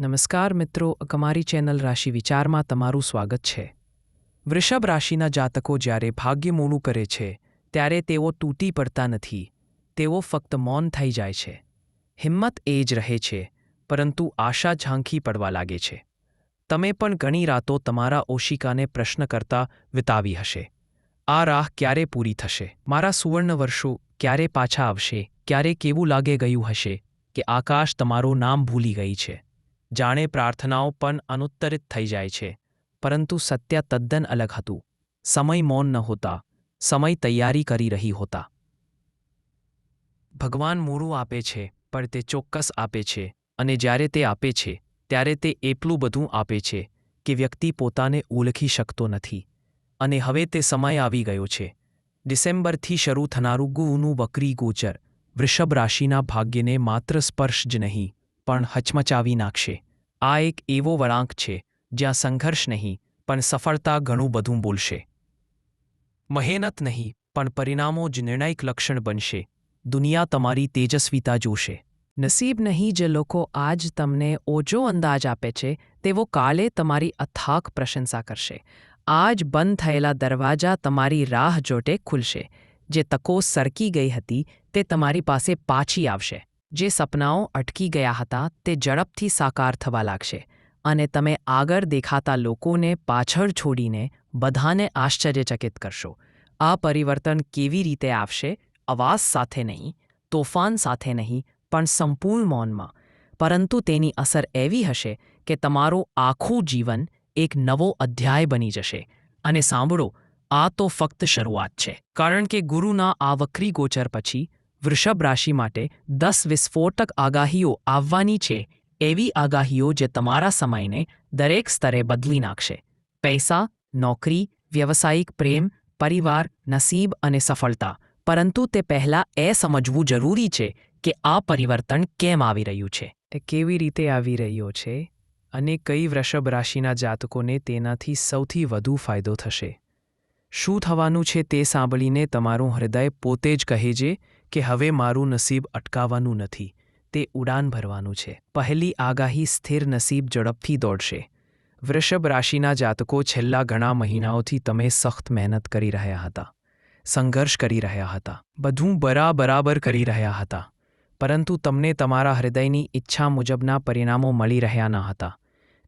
નમસ્કાર મિત્રો, અમારી ચેનલ રાશિ વિચારમાં તમારું સ્વાગત છે. વૃષભ રાશિના જાતકો જ્યારે ભાગ્ય મોડું કરે છે, ત્યારે તેઓ તૂટી પડતા નથી. તેઓ ફક્ત મૌન થઈ જાય છે. હિંમત એ જ રહે છે, પરંતુ આશા ઝાંખી પડવા લાગે છે. તમે પણ ઘણી રાતો તમારા ઓશિકાને પ્રશ્ન કરતા વિતાવી હશે. આ રાહ ક્યારે પૂરી થશે? મારા સુવર્ણ વર્ષો ક્યારે પાછા આવશે? ક્યારે કેવું લાગે ગયું હશે કે આકાશ તમારું નામ ભૂલી ગઈ છે? જાણે પ્રાર્થનાઓ પણ અનુત્તરિત થઈ જાય છે, પરંતુ સત્ય તદ્દન અલગ હતું. સમય મૌન નહોતા સમય તૈયારી કરી રહી હોતા. ભગવાન મૂળું આપે છે, પણ તે ચોક્કસ આપે છે, અને જ્યારે તે આપે છે, ત્યારે તે એટલું બધું આપે છે, કે વ્યક્તિ પોતાને ઓળખી શકતો નથી. અને હવે તે સમય આવી ગયો છે. ડિસેમ્બરથી શરૂ થનારું ગુનું બકરી ગોચર, વૃષભ રાશિના ભાગ્યને માત્ર સ્પર્શ જ નહીં. પણ હચમચાવી નાખશે. આ એક એવો વળાંક છે, જ્યાં સંઘર્ષ નહીં, પણ સફળતા ઘણું બધું બોલશે. મહેનત નહીં, પણ પરિણામો જ નિર્ણાયક લક્ષણ બનશે. દુનિયા તમારી તેજસ્વીતા જોશે. નસીબ નહીં જે લોકો આજ તમને ઓછો અંદાજ આપે છે, તેઓ કાલે તમારી અથાક પ્રશંસા કરશે. આજ બંધ થયેલા દરવાજા તમારી રાહ જોટે ખુલશે. જે તકો સરકી ગઈ હતી, તે તમારી પાસે પાછી આવશે. જે સપનાઓ અટકી ગયા હતા તે ઝડપથી સાકાર થવા લાગશે અને તમે આગળ દેખાતા લોકોને પાછળ છોડીને બધાને આશ્ચર્યચકિત કરશો. આ પરિવર્તન કેવી રીતે આવશે? અવાજ સાથે નહીં, તોફાન સાથે નહીં, પણ સંપૂર્ણ મૌનમાં. પરંતુ તેની અસર એવી હશે કે તમારું આખું જીવન એક નવો અધ્યાય બની જશે. અને સાંભળો, આ તો ફક્ત શરૂઆત છે. કારણ કે ગુરુના આ વક્રી ગોચર પછી વૃષભ રાશિ માટે દસ વિસ્ફોટક આગાહીઓ આવવાની છે, એવી આગાહીઓ જે તમારા સમયને દરેક સ્તરે બદલી નાખશે. પૈસા, નોકરી, વ્યવસાયિક પ્રેમ, પરિવાર, નસીબ અને સફળતા. પરંતુ તે પહેલાં એ સમજવું જરૂરી છે કે આ પરિવર્તન કેમ આવી રહ્યું છે. એ કેવી રીતે આવી રહ્યો છે? અને કઈ વૃષભ રાશિના જાતકોને તેનાથી સૌથી વધુ ફાયદો થશે? શું થવાનું છે તે સાંભળીને તમારું હૃદય પોતે જ કહે છે કે હવે મારું નસીબ અટકાવવાનું નથી, તે ઉડાન ભરવાનું છે. પહેલી આગાહી સ્થિર નસીબ ઝડપથી દોડશે. વૃષભ રાશિના જાતકો છેલ્લા ઘણા મહિનાઓથી તમે સખ્ત મહેનત કરી રહ્યા હતા. સંઘર્ષ કરી રહ્યા હતા. બધું બરાબરાબર કરી રહ્યા હતા. પરંતુ તમને તમારા હૃદયની ઈચ્છા મુજબના પરિણામો મળી રહ્યા ન હતા.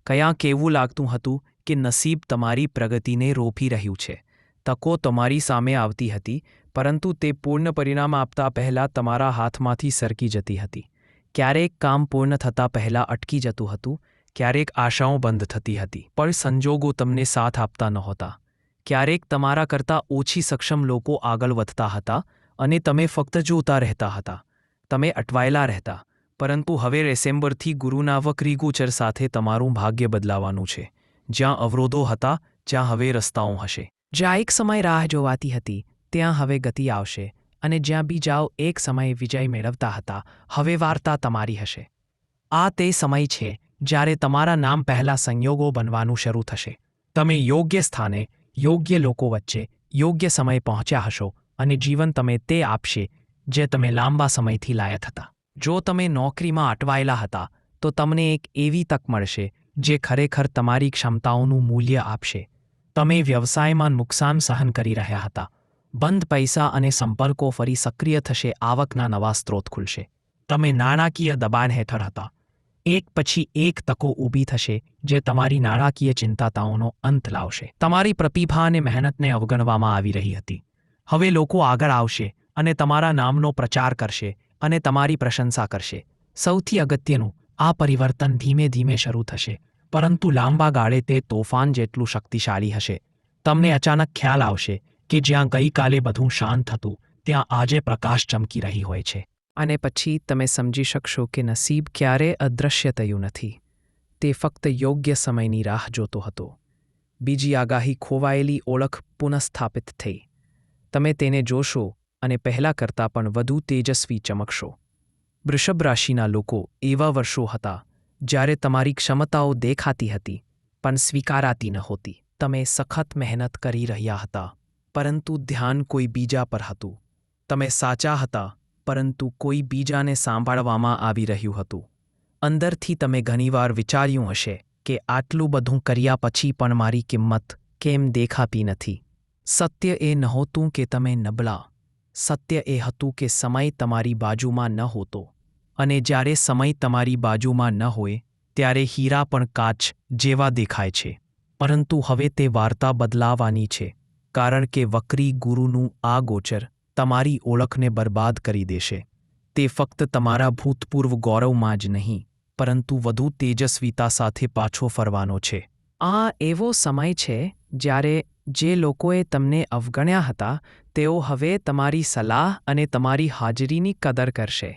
કયા કેવું લાગતું હતું કે નસીબ તમારી પ્રગતિને રોપી રહ્યું છે? તકો તમારી સામે આવતી હતી પરંતુ તે પૂર્ણ પરિણામ આપતા પહેલાં તમારા હાથમાંથી સરકી જતી હતી. ક્યારેક કામ પૂર્ણ થતાં પહેલાં અટકી જતું હતું, ક્યારેક આશાઓ બંધ થતી હતી, પણ સંજોગો તમને સાથ આપતા નહોતા. ક્યારેક તમારા કરતાં ઓછી સક્ષમ લોકો આગળ વધતા હતા અને તમે ફક્ત જોતા રહેતા હતા. તમે અટવાયેલા રહેતા, પરંતુ હવે ડિસેમ્બરથી ગુરુના વક્રીગોચર સાથે તમારું ભાગ્ય બદલાવાનું છે. જ્યાં અવરોધો હતા જ્યાં હવે રસ્તાઓ હશે. જ્યાં એક સમય રાહ જોવાતી હતી ત્યાં હવે ગતિ આવશે અને જ્યાં બીજાઓ એક સમયે વિજય મેળવતા હતા, હવે વાર્તા તમારી હશે. આ તે સમય છે જ્યારે તમારા નામ પહેલા સંયોગો બનવાનું શરૂ થશે. તમે યોગ્ય સ્થાને, યોગ્ય લોકો વચ્ચે, યોગ્ય સમયે પહોંચ્યા હશો અને જીવન તમે તે આપશે જે તમે લાંબા સમયથી લાયત હતા. જો તમે નોકરીમાં અટવાયેલા હતા, તો તમને એક એવી તક મળશે જે ખરેખર તમારી ક્ષમતાઓનું મૂલ્ય આપશે. તમે વ્યવસાયમાં નુકસાન સહન કરી રહ્યા હતા બંધ પૈસા અને સંપર્કો ફરી સક્રિય થશે, આવકના નવા સ્ત્રોત ખુલશે. તમે નાણાકીય દબાણ હેઠળ હતા. એક પછી એક તકો ઊભી થશે, જે તમારી નાણાકીય ચિંતાતાઓનો અંત લાવશે. તમારી પ્રતિભા અને મહેનતને અવગણવામાં આવી રહી હતી. હવે લોકો આગળ આવશે અને તમારા નામનો પ્રચાર કરશે અને તમારી પ્રશંસા કરશે. સૌથી અગત્યનું, આ પરિવર્તન ધીમે ધીમે શરૂ થશે. પરંતુ લાંબા ગાળે તે તોફાન જેટલું શક્તિશાળી હશે. તમને અચાનક ખ્યાલ આવશે કે જ્યાં ગઈકાલે બધું શાંત હતું, ત્યાં આજે પ્રકાશ ચમકી રહી હોય છે. અને પછી તમે સમજી શકશો કે નસીબ ક્યારે અદૃશ્ય થયું નથી. તે ફક્ત યોગ્ય સમયની રાહ જોતો હતો. બીજી આગાહી ખોવાયેલી ઓળખ પુનઃસ્થાપિત થઈ. તમે તેને જોશો અને પહેલાં કરતાં પણ વધુ તેજસ્વી ચમકશો. વૃષભ રાશિના લોકો એવા વર્ષો હતા, જ્યારે તમારી ક્ષમતાઓ દેખાતી હતી, પણ સ્વીકારાતી નહોતી તમે સખત મહેનત કરી રહ્યા હતા. પરંતુ ધ્યાન કોઈ બીજા પર હતું. તમે સાચા હતા, પરંતુ કોઈ બીજાને સાંભળવામાં આવી રહ્યું હતું. અંદરથી તમે ઘણીવાર વિચાર્યું હશે કે આટલું બધું કર્યા પછી પણ મારી કિંમત કેમ દેખાતી નથી. સત્ય એ નહોતું કે તમે નબળા. સત્ય એ હતું કે સમય તમારી બાજુમાં ન હોતો. અને જ્યારે સમય તમારી બાજુમાં ન હોય, ત્યારે હીરા પણ કાચ જેવા દેખાય છે. પરંતુ હવે તે વાર્તા બદલાવાની છે. કારણ કે વક્રી ગુરુનું આ ગોચર તમારી ઓળખને બરબાદ કરી દેશે. તે ફક્ત તમારા ભૂતપૂર્વ ગૌરવમાં જ નહીં, પરંતુ વધુ તેજસ્વીતા સાથે પાછો ફરવાનો છે. આ એવો સમય છે જ્યારે જે લોકોએ તમને અવગણ્યા હતા, તેઓ હવે તમારી સલાહ અને તમારી હાજરીની કદર કરશે.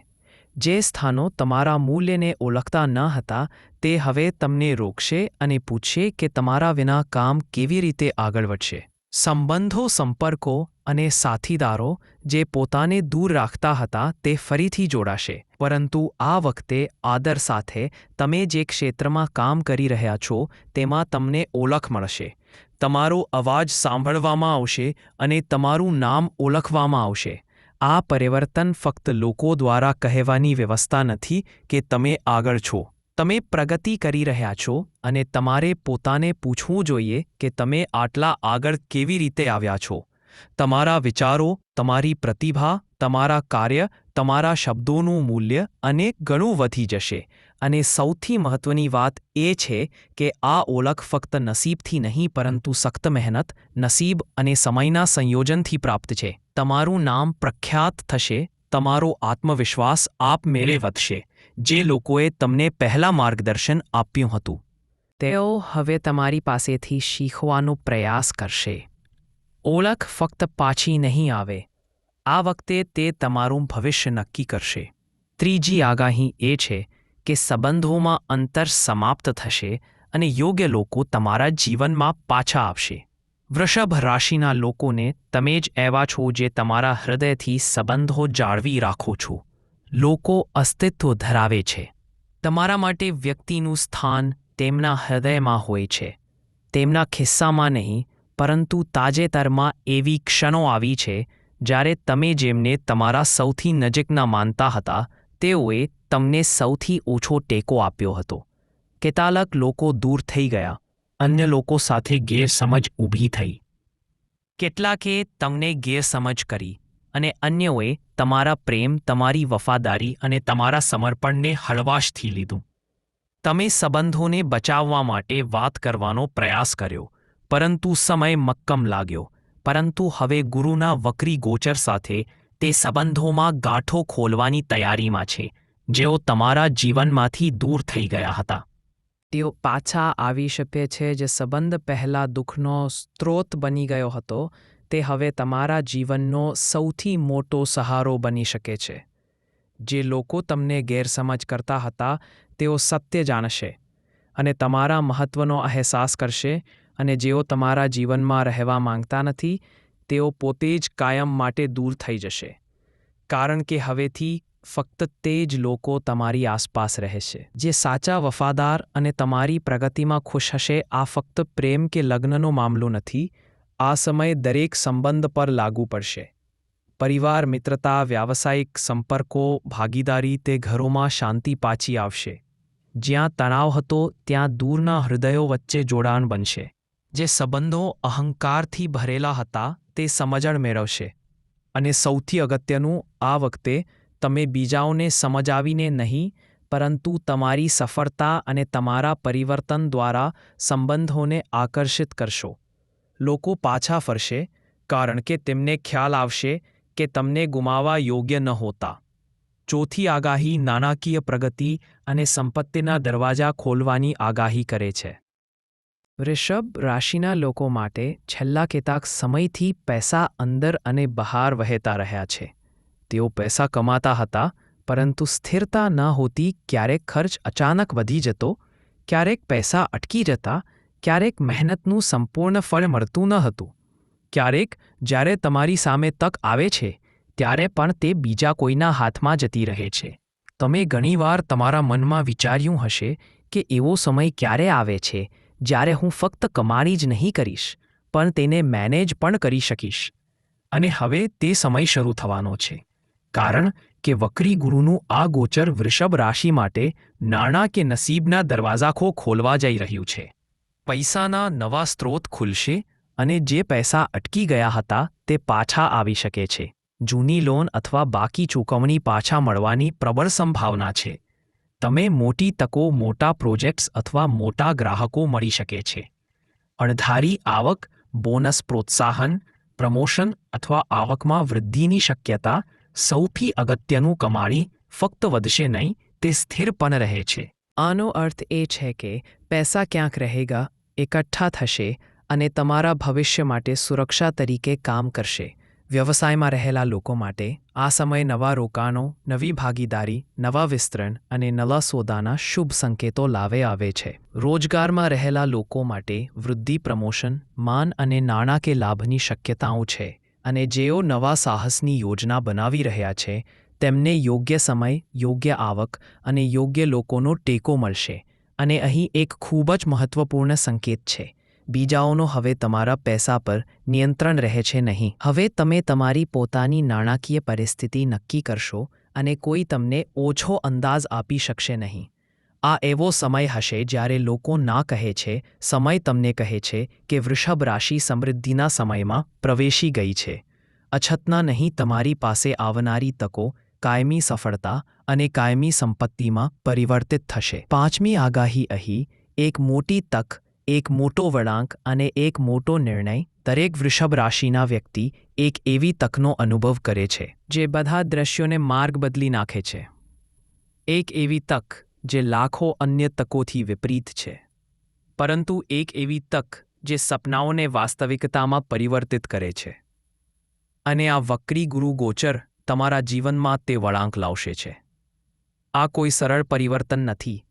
જે સ્થાનો તમારા મૂલ્યને ઓળખતા ન હતા, તે હવે તમને રોકશે અને પૂછશે કે તમારા વિના કામ કેવી રીતે આગળ વધશે. સંબંધો, સંપર્કો અને સાથીદારો જે પોતાને દૂર રાખતા હતા તે ફરીથી જોડાશે. પરંતુ આ વખતે આદર સાથે તમે જે ક્ષેત્રમાં કામ કરી રહ્યા છો તેમાં તમને ઓળખ મળશે. તમારો અવાજ સાંભળવામાં આવશે અને તમારું નામ ઓળખવામાં આવશે. આ પરિવર્તન ફક્ત લોકો દ્વારા કહેવાની વ્યવસ્થા નથી કે તમે આગળ છો. તમે પ્રગતિ કરી રહ્યા છો અને તમારે પોતાને પૂછવું જોઈએ કે તમે આટલા આગળ કેવી રીતે આવ્યા છો. તમારા વિચારો, તમારી પ્રતિભા, તમારા કાર્ય, તમારા શબ્દોનું મૂલ્ય અને ઘણું વધી જશે. અને સૌથી મહત્વની વાત એ છે કે આ ઓળખ ફક્ત નસીબથી નહીં, પરંતુ સખ્ત મહેનત, નસીબ અને સમયના સંયોજનથી પ્રાપ્ત છે. તમારું નામ પ્રખ્યાત થશે, તમારો આત્મવિશ્વાસ આપમેળે વધશે. જે લોકોએ તમને પહેલા માર્ગદર્શન આપ્યું હતું. તેઓ હવે તમારી પાસેથી શીખવાનો પ્રયાસ કરશે. ઓળખ ફક્ત પાછી નહીં આવે. આ વખતે તે તમારું ભવિષ્ય નક્કી કરશે. ત્રીજી આગાહી એ છે કે સંબંધોમાં અંતર સમાપ્ત થશે અને યોગ્ય લોકો તમારા જીવનમાં પાછા આવશે. વૃષભ રાશિના લોકોને તમે જ એવા છો જે તમારા હૃદયથી સંબંધો જાળવી રાખો છો. લોકો અસ્તિત્વ ધરાવે છે. તમારા માટે વ્યક્તિનું સ્થાન તેમના હૃદયમાં હોય છે. તેમના ખિસ્સામાં નહીં, પરંતુ તાજેતરમાં એવી ક્ષણો આવી છે, જ્યારે તમે જેમને તમારા સૌથી નજીકના માનતા હતા, તેઓએ તમને સૌથી ઓછો ટેકો આપ્યો હતો. કેટલાક લોકો દૂર થઈ ગયા, અન્ય લોકો સાથે ગેરસમજ ઊભી થઈ. કેટલાકે તમને ગેરસમજ કરી. અને અન્યોએ તમારા પ્રેમ, તમારી વફાદારી અને તમારા સમર્પણને હળવાશથી લીધું. તમે સંબંધોને બચાવવા માટે વાત કરવાનો પ્રયાસ કર્યો, પરંતુ સમય મક્કમ લાગ્યો, પરંતુ હવે ગુરુના વક્રી ગોચર સાથે તે સંબંધોમાં ગાંઠો ખોલવાની તૈયારીમાં છે, જેઓ તમારા જીવનમાંથી દૂર થઈ ગયા હતા. તેઓ પાછા આવી શકે છે જે સંબંધ પહેલા દુઃખનો સ્ત્રોત બની ગયો હતો તે હવે તમારા જીવનનો સૌથી મોટો સહારો બની શકે છે. જે લોકો તમને ગેરસમજ કરતા હતા, તેઓ સત્ય જાણશે અને તમારા મહત્વનો અહેસાસ કરશે અને જેઓ તમારા જીવનમાં રહેવા માંગતા નથી, તેઓ પોતે જ કાયમ માટે દૂર થઈ જશે. કારણ કે હવેથી ફક્ત તે જ લોકો તમારી આસપાસ રહેશે. જે સાચા વફાદાર અને તમારી પ્રગતિમાં ખુશ હશે, આ ફક્ત પ્રેમ કે લગ્નનો મામલો નથી આ સમય દરેક સંબંધ પર લાગુ પડશે. પરિવાર, મિત્રતા, વ્યાવસાયિક સંપર્કો, ભાગીદારી તે ઘરોમાં શાંતિ પાછી આવશે. જ્યાં તણાવ હતો, ત્યાં દૂરના હૃદયો વચ્ચે જોડાણ બનશે. જે સંબંધો અહંકારથી ભરેલા હતા, તે સમજણ મેળવશે. અને સૌથી અગત્યનું, આ વખતે તમે બીજાઓને સમજાવીને નહીં, પરંતુ તમારી સફળતા અને તમારા પરિવર્તન દ્વારા સંબંધોને આકર્ષિત કરશો. લોકો પાછા ફરશે, કારણ કે તેમને ખ્યાલ આવશે કે તમને ગુમાવવા યોગ્ય ન હોતા. ચોથી આગાહી નાણાકીય પ્રગતિ અને સંપત્તિના દરવાજા ખોલવાની આગાહી કરે છે. વૃષભ રાશિના લોકો માટે છેલ્લા કેટલાક સમયથી પૈસા અંદર અને બહાર વહેતા રહ્યા છે. તેઓ પૈસા કમાતા હતા, પરંતુ સ્થિરતા ન હોતી, ક્યારેક ખર્ચ અચાનક વધી જતો, ક્યારેક પૈસા અટકી જતા ક્યારેક મહેનતનું સંપૂર્ણ ફળ મળતું ન હતું. ક્યારેક જ્યારે તમારી સામે તક આવે છે, ત્યારે પણ તે બીજા કોઈના હાથમાં જતી રહે છે. તમે ઘણીવાર તમારા મનમાં વિચાર્યું હશે કે એવો સમય ક્યારે આવે છે, જ્યારે હું ફક્ત કમાણી જ નહીં કરીશ, પણ તેને મેનેજ પણ કરી શકીશ. અને હવે તે સમય શરૂ થવાનો છે. કારણ કે વક્રી ગુરુનું આ ગોચર વૃષભ રાશિ માટે નાણાં કે નસીબના દરવાજાખો ખોલવા જઈ રહ્યું છે. પૈસાના નવા સ્ત્રોત ખુલશે અને જે પૈસા અટકી ગયા હતા તે પાછા આવી શકે છે. જૂની લોન અથવા બાકી ચૂકવણી પાછા મળવાની પ્રબળ સંભાવના છે. તમે મોટી તકો મોટા પ્રોજેક્ટ્સ અથવા મોટા ગ્રાહકો મળી શકે છે. અણધારી આવક, બોનસ પ્રોત્સાહન, પ્રમોશન અથવા આવકમાં વૃદ્ધિની શક્યતા સૌથી અગત્યનું કમાણી ફક્ત વધશે નહીં, તે સ્થિર પણ રહે છે. આનો અર્થ એ છે કે પૈસા ક્યાંક રહેગા, એકઠા થશે અને તમારા ભવિષ્ય માટે સુરક્ષા તરીકે કામ કરશે. વ્યવસાયમાં રહેલા લોકો માટે આ સમય નવા રોકાણો, નવી ભાગીદારી, નવા વિસ્તરણ અને નવા સોદાના શુભ સંકેતો લાવે આવે છે. રોજગારમાં રહેલા લોકો માટે વૃદ્ધિ, પ્રમોશન, માન અને નાણાં કે લાભની શક્યતાઓ છે અને જેઓ નવા સાહસની યોજના બનાવી રહ્યા છે તેમને યોગ્ય સમય, યોગ્ય આવક અને યોગ્ય લોકોનો ટેકો મળશે. અને અહીં એક ખૂબ જ મહત્વપૂર્ણ સંકેત છે. બીજાઓનો હવે તમારા પૈસા પર નિયંત્રણ રહે છે નહીં. હવે તમે તમારી પોતાની નાણાકીય પરિસ્થિતિ નક્કી કરશો અને કોઈ તમને ઓછો અંદાજ આપી શકશે નહીં. આ એવો સમય હશે જ્યારે લોકો ના કહે છે, સમય તમને કહે છે કે વૃષભ રાશિ સમૃદ્ધિના સમયમાં પ્રવેશી ગઈ છે. અછતના નહીં, તમારી પાસે આવનારી તકો કાયમી સફળતા અને કાયમી સંપત્તિમાં પરિવર્તિત થશે. પાંચમી આગાહી અહીં, એક મોટી તક, એક મોટો વળાંક અને એક મોટો નિર્ણય દરેક વૃષભ રાશિના વ્યક્તિ એક એવી તકનો અનુભવ કરે છે, જે બધા દ્રશ્યોને માર્ગ બદલી નાખે છે. એક એવી તક, જે લાખો અન્ય તકોથી વિપરીત છે. પરંતુ એક એવી તક, જે સપનાઓને વાસ્તવિકતામાં પરિવર્તિત કરે છે. અને આ વક્રી ગુરુ ગોચર તમારા જીવનમાં તે વળાંક લાવશે છે. આ કોઈ સરળ પરિવર્તન નથી.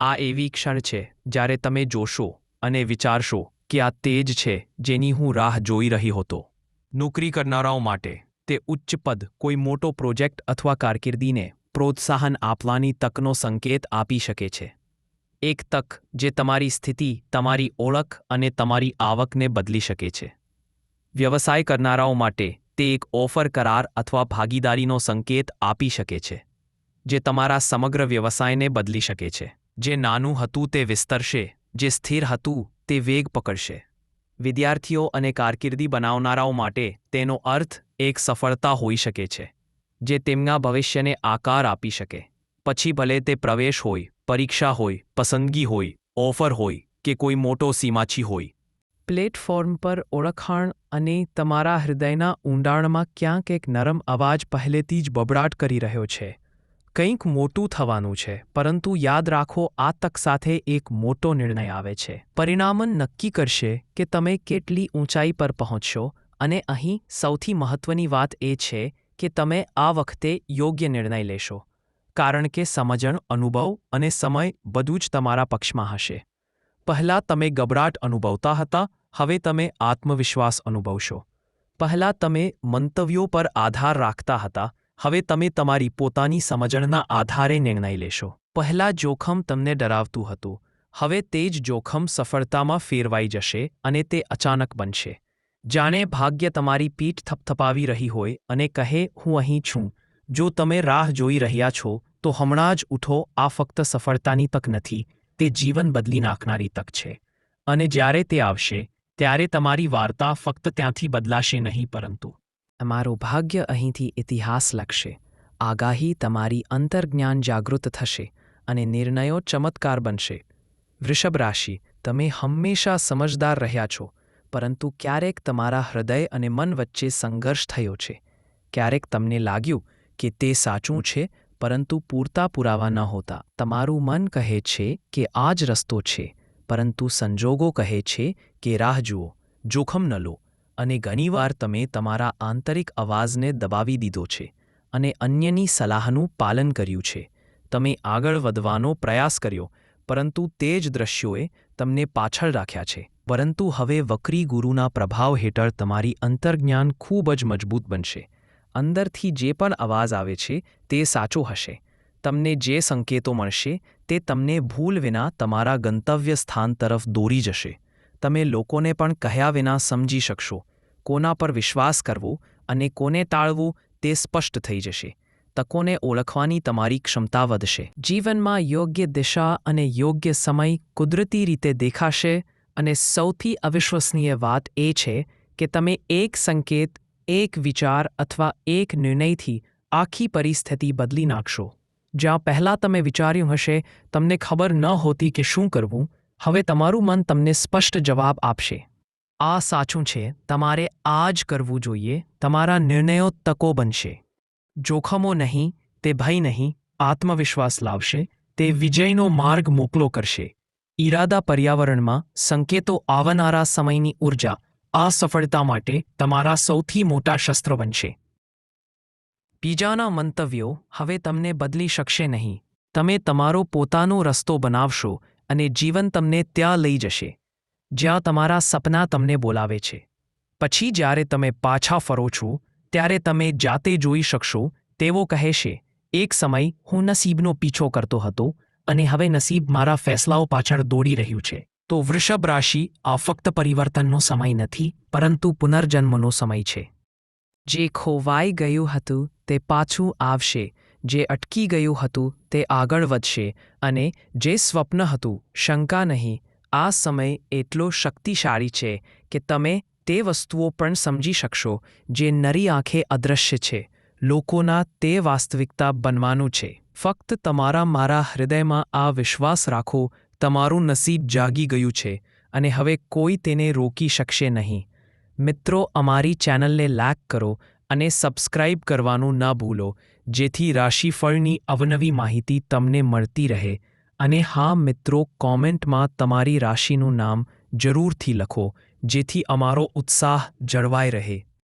આ એવી ક્ષણ છે જ્યારે તમે જોશો અને વિચારશો કે આ તે જ છે જેની હું રાહ જોઈ રહી હતો. નોકરી કરનારાઓ માટે તે ઉચ્ચ પદ, કોઈ મોટો પ્રોજેક્ટ અથવા કારકિર્દીને પ્રોત્સાહન આપવાની તકનો સંકેત આપી શકે છે. એક તક જે તમારી સ્થિતિ, તમારી ઓળખ અને તમારી આવકને બદલી શકે છે. વ્યવસાય કરનારાઓ માટે તે એક ઓફર, કરાર અથવા ભાગીદારીનો સંકેત આપી શકે છે, જે તમારા સમગ્ર વ્યવસાયને બદલી શકે છે. જે નાનું હતું તે વિસ્તરશે, જે સ્થિર હતું તે વેગ પકડશે. વિદ્યાર્થીઓ અને કારકિર્દી બનાવનારાઓ માટે તેનો અર્થ એક સફળતા હોઈ શકે છે, જે તેમના ભવિષ્યને આકાર આપી શકે. પછી ભલે તે પ્રવેશ હોય, પરીક્ષા હોય, પસંદગી હોય, ઓફર હોય કે કોઈ મોટો સીમાછી હોય પ્લેટફોર્મ પર ઓળખાણ અને તમારા હૃદયના ઊંડાણમાં ક્યાંક એક નરમ અવાજ પહેલેથી જ બબડાટ કરી રહ્યો છે. કંઈક મોટું થવાનું છે, પરંતુ યાદ રાખો, આ તક સાથે એક મોટો નિર્ણય આવે છે. પરિણામન નક્કી કરશે કે તમે કેટલી ઊંચાઈ પર પહોંચશો અને અહીં સૌથી મહત્વની વાત એ છે કે તમે આ વખતે યોગ્ય નિર્ણય લેશો, કારણ કે સમજણ, અનુભવ અને સમય બધું જ તમારા પક્ષમાં હશે. પહેલાં તમે ગભરાટ અનુભવતા હતા હવે તમે આત્મવિશ્વાસ અનુભવશો. પહેલાં તમે મંતવ્યો પર આધાર રાખતા હતા, હવે તમે તમારી પોતાની સમજણના આધારે નિર્ણય લેશો. પહેલાં જોખમ તમને ડરાવતું હતું, હવે તે જ જોખમ સફળતામાં ફેરવાઈ જશે અને તે અચાનક બનશે. જાણે ભાગ્ય તમારી પીઠ થપથપાવી રહી હોય અને કહે, હું અહીં છું. જો તમે રાહ જોઈ રહ્યા છો, તો હમણાં જ ઉઠો, આ ફક્ત સફળતાની તક નથી, તે જીવન બદલી નાખનારી તક છે. અને જ્યારે તે આવશે ત્યારે તમારી વાર્તા ફક્ત ત્યાંથી બદલાશે નહીં પરંતુ. તમારું ભાગ્ય અહીંથી ઇતિહાસ લખશે. આગાહી તમારી અંતર્જ્ઞાન જાગૃત થશે અને નિર્ણયો ચમત્કાર બનશે. વૃષભ રાશિ, તમે હંમેશા સમજદાર રહ્યા છો, પરંતુ ક્યારેક તમારા હૃદય અને મન વચ્ચે સંઘર્ષ થયો છે. ક્યારેક તમને લાગ્યું કે તે સાચું છે, પરંતુ પૂરતા પુરાવા ન હોતા. તમારું મન કહે છે કે આ જ રસ્તો છે. પરંતુ સંજોગો કહે છે કે, રાહ જુઓ, જોખમ ન લો, અને ઘણીવાર તમે તમારા આંતરિક અવાજને દબાવી દીધો છે અને અન્યની સલાહનું પાલન કર્યું છે. તમે આગળ વધવાનો પ્રયાસ કર્યો, પરંતુ તે જ દ્રશ્યોએ તમને પાછળ રાખ્યા છે. પરંતુ હવે વક્રી ગુરુના પ્રભાવ હેઠળ તમારી અંતર્જ્ઞાન ખૂબ જ મજબૂત બનશે. અંદરથી જે પણ અવાજ આવે છે, તે સાચો હશે. તમને જે સંકેતો મળશે તે તમને ભૂલ વિના તમારા ગંતવ્ય સ્થાન તરફ દોરી જશે. તમે લોકોને પણ કહ્યા વિના સમજી શકશો. કોના પર વિશ્વાસ કરવો અને કોને ટાળવું તે સ્પષ્ટ થઈ જશે. તકોને ઓળખવાની તમારી ક્ષમતા વધશે. જીવનમાં યોગ્ય દિશા અને યોગ્ય સમય કુદરતી રીતે દેખાશે અને સૌથી અવિશ્વસનીય વાત એ છે કે તમે એક સંકેત, એક વિચાર અથવા એક નિર્ણયથી આખી પરિસ્થિતિ બદલી નાખશો. જ્યાં પહેલાં તમે વિચાર્યું હશે, તમને ખબર ન હોતી કે શું કરવું, હવે તમારું મન તમને સ્પષ્ટ જવાબ આપશે. આ સાચું છે, તમારે આ જ કરવું જોઈએ, તમારા નિર્ણયો તકો બનશે. જોખમો નહીં, તે ભય નહીં, આત્મવિશ્વાસ લાવશે, તે વિજયનો માર્ગ મોકલો કરશે. ઈરાદા પર્યાવરણમાં સંકેતો આવનારા સમયની ઊર્જા આ સફળતા માટે તમારા સૌથી મોટા શસ્ત્ર બનશે. બીજાના મંતવ્યો હવે તમને બદલી શકશે નહીં. તમે તમારો પોતાનો રસ્તો બનાવશો અને જીવન તમને ત્યાં લઈ જશે, જ્યાં તમારા સપના તમને બોલાવે છે. પછી જ્યારે તમે પાછા ફરો છો, ત્યારે તમે જાતે જોઈ શકશો તેવો કહેશે એક સમય હું નસીબનો પીછો કરતો હતો અને હવે નસીબ મારા ફેસલાઓ પાછળ દોડી રહ્યું છે. તો વૃષભ રાશિ આ ફક્ત પરિવર્તનનો સમય નથી, પરંતુ પુનર્જન્મનો સમય છે. જે ખોવાઈ ગયું હતું તે પાછું આવશે. જે અટકી ગયું હતું તે આગળ વધશે અને જે સ્વપ્ન હતું, શંકા નહીં, આ સમય એટલો શક્તિશાળી છે કે તમે તે વસ્તુઓ પણ સમજી શકશો જે નરી આંખે અદૃશ્ય છે. લોકોના તે વાસ્તવિકતા બનવાનું છે. ફક્ત તમારા મારા હૃદયમાં આ વિશ્વાસ રાખો, તમારું નસીબ જાગી ગયું છે અને હવે કોઈ તેને રોકી શકશે નહીં. મિત્રો, અમારી ચેનલને લાઇક કરો અને સબસ્ક્રાઇબ કરવાનું ન ભૂલો, જેથી રાશિફળની અવનવી માહિતી તમને મળતી રહે. અને હા, મિત્રો, કોમેન્ટમાં તમારી રાશિનું નામ જરૂરથી લખો, જેથી અમારો ઉત્સાહ જળવાઈ રહે.